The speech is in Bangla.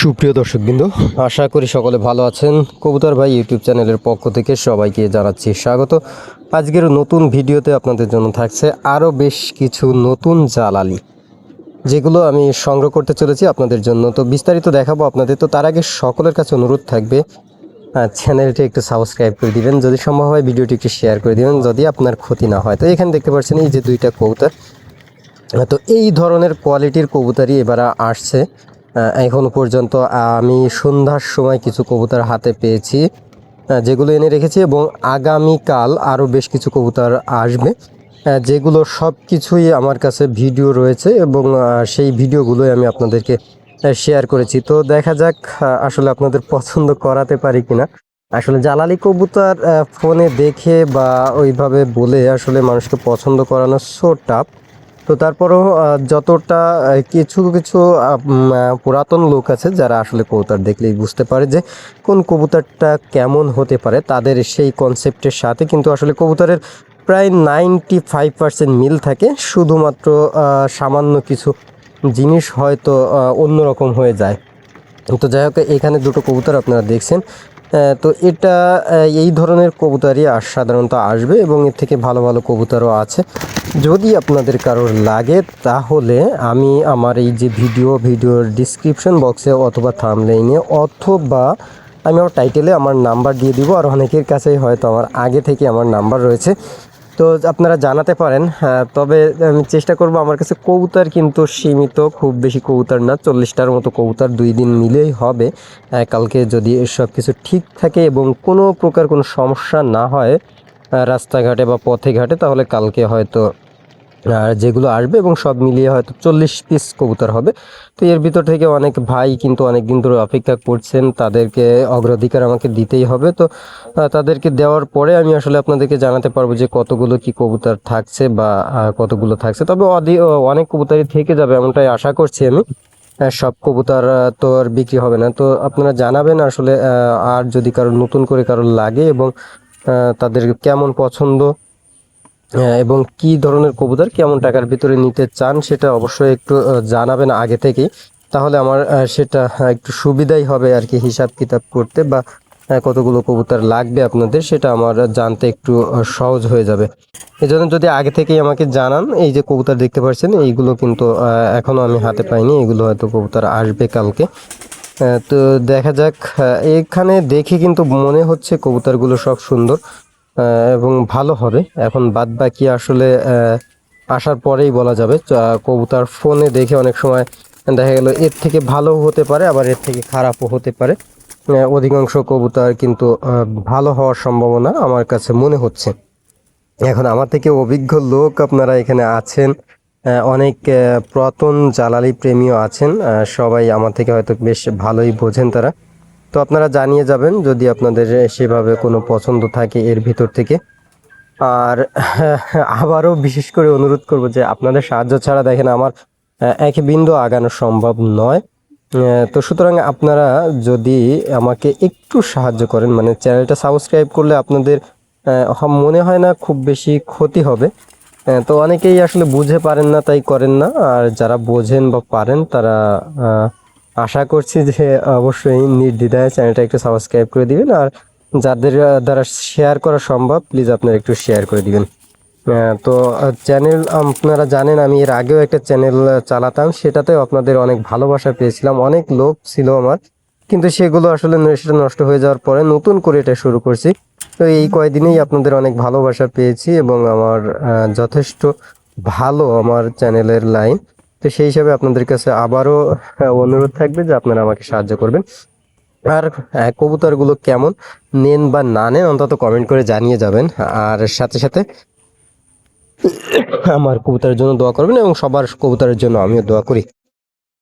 সুপ্রিয় দর্শকবৃন্দ, আশা করি সকলে ভালো আছেন। কবুতর ভাই ইউটিউব চ্যানেলের পক্ষ থেকে সবাইকে জানাচ্ছি স্বাগত। আজকের নতুন ভিডিওতে আপনাদের জন্য থাকছে আরও বেশ কিছু নতুন জালালি যেগুলো আমি সংগ্রহ করতে চলেছি আপনাদের জন্য। তো বিস্তারিত দেখাবো আপনাদের। তো তার আগে সকলের কাছে অনুরোধ থাকবে চ্যানেলটি একটু সাবস্ক্রাইব করে দিবেন। যদি সম্ভব হয়, ভিডিওটি একটু শেয়ার করে দিবেন, যদি আপনার ক্ষতি না হয়। তো এখানে দেখতে পাচ্ছেন এই যে দুইটা কবুতর। তো এই ধরনের কোয়ালিটির কবুতরই এবার আসছে। এখনও পর্যন্ত আমি সন্ধ্যার সময় কিছু কবুতর হাতে পেয়েছি যেগুলো এনে রেখেছি এবং আগামীকাল আরও বেশ কিছু কবুতর আসবে যেগুলো সব কিছুই আমার কাছে ভিডিও রয়েছে এবং সেই ভিডিওগুলোই আমি আপনাদেরকে শেয়ার করেছি। তো দেখা যাক আসলে আপনাদের পছন্দ করাতে পারি কিনা। আসলে জালালি কবুতর ফোনে দেখে বা ওইভাবে বলে আসলে মানুষকে পছন্দ করানো সো টাফ তো তারপরেও যতটা কিছু কিছু পুরাতন লোক আছে যারা আসলে কবুতর দেখলেই বুঝতে পারে যে কোন কবুতরটা কেমন হতে পারে, তাদের সেই কনসেপ্টের সাথে কিন্তু আসলে কবুতরের প্রায় নাইনটি ফাইভ পার্সেন্ট মিল থাকে। শুধুমাত্র সামান্য কিছু জিনিস হয়তো অন্যরকম হয়ে যায়। তো যাই হোক, এখানে দুটো কবুতর আপনারা দেখছেন। তো এটা এই ধরনের কবুতারই আর সাধারণত আসবে এবং এর থেকে ভালো ভালো কবুতারও আছে। যদি আপনাদের কারোর লাগে, তাহলে আমি আমার এই যে ভিডিও, ভিডিওর ডিসক্রিপশন বক্সে অথবা থামলাইনে অথবা আমি আমার টাইটেলে আমার নাম্বার দিয়ে দিব। আর অনেকের কাছেই হয়তো আমার আগে থেকে আমার নাম্বার রয়েছে। তো আপনারা জানাতে পারেন হ্যাঁ, তবে আমি চেষ্টা করব আমার কাছে কবুতর কিন্তু সীমিত খুব বেশি কবুতর না চল্লিশটার মতো কবুতর দুই দিন মিলেই হবে। কালকে যদি সব কিছু ঠিক থাকে এবং কোনো প্রকার কোনো সমস্যা না হয় রাস্তাঘাটে বা পথে ঘাটে তাহলে কালকে হয়তো আর যেগুলো আসবে এবং সব মিলিয়ে হয়তো চল্লিশ পিস কবুতর হবে। তো এর ভিতর থেকে অনেক ভাই কিন্তু অনেক দিন ধরে অপেক্ষা করছেন, তাদেরকে অগ্রাধিকার আমাকে দিতেই হবে। তো তাদেরকে দেওয়ার পরে আমি আসলে আপনাদেরকে জানাতে পারব যে কতগুলো কি কবুতর থাকছে বা কতগুলো থাকছে। তবে অনেক কবুতরই থেকে যাবে এমনটাই আশা করছি আমি। সব কবুতর তো আর বিক্রি হবে না। তো আপনারা জানাবেন আসলে আর যদি কারও নতুন করে কারও লাগে এবং তাদের কেমন পছন্দ এবং কি ধরনের কবুতর কেমন টাকার ভিতরে নিতে চান সেটা অবশ্যই একটু জানাবেন আগে থেকেই। তাহলে আমার সেটা একটু সুবিধাই হবে আর কি হিসাব কিতাব করতে বা কতগুলো কবুতর লাগবে আপনাদের সেটা আমার জানতে একটু সহজ হয়ে যাবে। এজন্য যদি আগে থেকেই আমাকে জানান এই যে কবুতর দেখতে পাচ্ছেন এইগুলো কিন্তু আহ, এখনও আমি হাতে পাইনি এগুলো হয়তো কবুতর আসবে কালকে। তো দেখা যাক এখানে দেখে কিন্তু মনে হচ্ছে কবুতরগুলো সব সুন্দর। এবং ভালো হবে। এখন বাদ বাকি আসলে আসার পরেই বলা যাবে। কবুতর ফোনে দেখে অনেক সময় দেখা গেল এর থেকে ভালো হতে পারে, আবার এর থেকে খারাপও হতে পারে। অধিকাংশ কবুতর কিন্তু ভালো হওয়ার সম্ভাবনা আমার কাছে মনে হচ্ছে। এখন আমার থেকে অভিজ্ঞ লোক আপনারা এখানে আছেন অনেক পুরাতন জালালি প্রেমীও আছেন সবাই আমার থেকে হয়তো বেশ ভালোই বোঝেন তারা। তো আপনারা জানিয়ে যাবেন যদি আপনাদের সেভাবে কোনো পছন্দ থাকে এর ভিতর থেকে। আর আবারও বিশেষ করে অনুরোধ করব যে আপনাদের সাহায্য ছাড়া দেখেন আমার এক বিন্দু আগানো সম্ভব নয়। তো সুতরাং আপনারা যদি আমাকে একটু সাহায্য করেন মানে চ্যানেলটা সাবস্ক্রাইব করলে আপনাদের মনে হয় না খুব বেশি ক্ষতি হবে। তো অনেকেই আসলে বুঝে পারেন না, তাই করেন না। আর যারা বোঝেন বা পারেন তারা আশা করছি যে অবশ্যই নির্দ্বিধায় চ্যানেলটা একটু সাবস্ক্রাইব করে দিবেন। আর যাদের দ্বারা শেয়ার করা সম্ভব প্লিজ আপনারা একটু শেয়ার করে দিবেন। তো চ্যানেল আপনারা জানেন, আমি এর আগেও একটা চ্যানেল চালাতাম। সেটাতেও আপনাদের অনেক ভালোবাসা পেয়েছিলাম। অনেক লোক ছিল আমার। কিন্তু সেগুলো আসলে সেটা নষ্ট হয়ে যাওয়ার পরে নতুন করে এটা শুরু করছি। তো এই কয়দিনেই আপনাদের অনেক ভালোবাসা পেয়েছি এবং আমার যথেষ্ট ভালো আমার চ্যানেলের লাইন তো সেই হিসাবে আপনাদের কাছে আবারও অনুরোধ থাকবে যে আপনারা আমাকে সাহায্য করবেন। আর কবুতরগুলো কেমন, নেন বা না নেন অন্তত কমেন্ট করে জানিয়ে যাবেন। আর সাথে সাথে আমার কবুতরের জন্য দোয়া করবেন এবং সবার কবুতরের জন্য আমিও দোয়া করি।